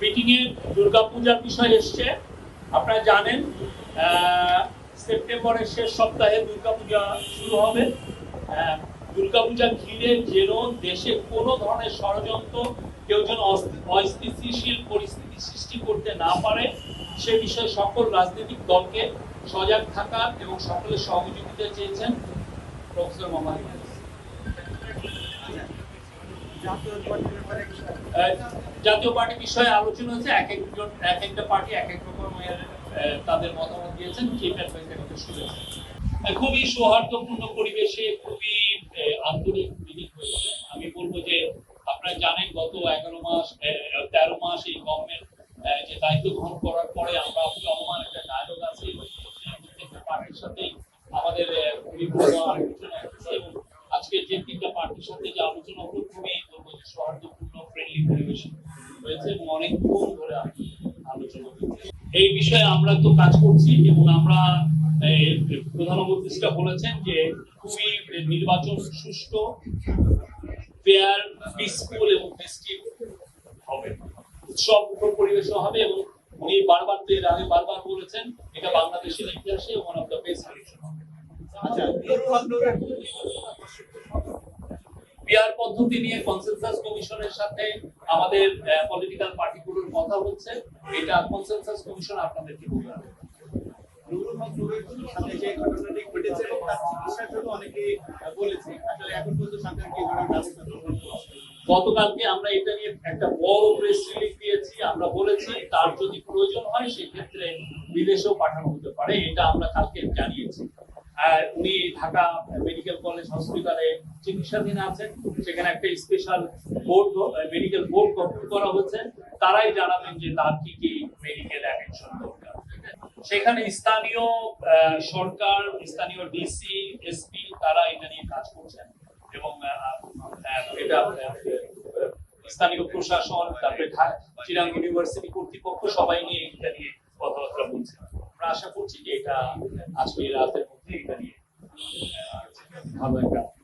Meeting এ দুর্গাপূজার বিষয় এসছে। আপনারা জানেন সেপ্টেম্বরের শেষ সপ্তাহে দুর্গাপূজা শুরু হবে। দুর্গাপূজা ঘিরে যেন দেশে কোনো ধরনের ষড়যন্ত্র, কেউ যেন অস্থি- অস্থিতিশীল পরিস্থিতি সৃষ্টি করতে না পারে, সে বিষয়ে সকল রাজনৈতিক দলকে সজাগ থাকা এবং সকলের সহযোগিতা চেয়েছেন প্রফেসর মোহাম্মদ জাতীয় পার্টি বিষয়ে আলোচনা হচ্ছে এক একজন এক একটা পার্টি এক এক রকমের আহ, তাদের মতামত দিয়েছেন শুনেছেন। খুবই সৌহার্দ্যপূর্ণ পরিবেশে খুবই আন্তরিক মিটিং হয়েছে আমি বলব যে আপনারা জানেন গত এগারো মাস তেরো মাস এই গভর্নমেন্ট যে দায়িত্ব গ্রহণ করার পরে আমরা চলমান একটা ডায়লগ আছে পার্টির সাথেই আমাদের আজকে যে তিনটা পার্টির সাথে যে আলোচনা হলো খুবই সৌহার্দ্যপূর্ণ ফ্রেন্ডলি পরিবেশ হয়েছে এবং অনেকক্ষণ ধরে আলোচনা হয়েছে এই বিষয়ে আমরা তো কাজ করছি এবং আমরা প্রধান উপদেষ্টা বলেছেন যে খুবই নির্বাচন সুষ্ঠু ফেয়ার পিসফুল এবং ফেস্টিভ হবে। উৎসব মুখর হবে এবং উনি বারবার তো এর আগে বারবার বলেছেন, এটা বাংলাদেশের ইতিহাসে one of the best election হবে আচ্ছা পদ্ধতি নিয়ে কনসেনসাস কমিশনের সাথে আমাদের পলিটিক্যাল পার্টিগুলোর কথা হচ্ছে এটা কনসেনসাস কমিশন আপনাদেরকে বলবে। নুরুল হক নুরের সাথে যে ঘটনাটি ঘটেছে তার জন্য অনেকে বলেছে। আসলে এখন পর্যন্ত সরকার কি গতকালকে আমরা এটা নিয়ে একটা বড় প্রেস রিলিজ দিয়েছি আমরা বলেছি তার যদি প্রয়োজন হয় সেক্ষেত্রে বিদেশেও পাঠানো হতে পারে এটা আমরা কালকে জানিয়েছি। উনি ঢাকা মেডিকেল কলেজ হসপিটালে চিকিৎসাধীন আছেন, সেখানে একটা স্পেশাল বোর্ড মেডিকেল বোর্ড গঠন করা হয়েছে। তারাই জানাবেন যে তার কি কি মেডিকেল অ্যাটেনশন দরকার। সেখানে স্থানীয় সরকার, স্থানীয় ডিসি এসপি তারা এটা নিয়ে কাজ করছেন। এবং এটা স্থানীয় প্রশাসন, তারপরে চিরাং ইউনিভার্সিটি কর্তৃপক্ষ সবাই নিয়ে এটা নিয়ে কথাবার্তা বলছে আমরা আশা করছি যে এটা আজকে রাতের ગણતરી કરીએ આ બધા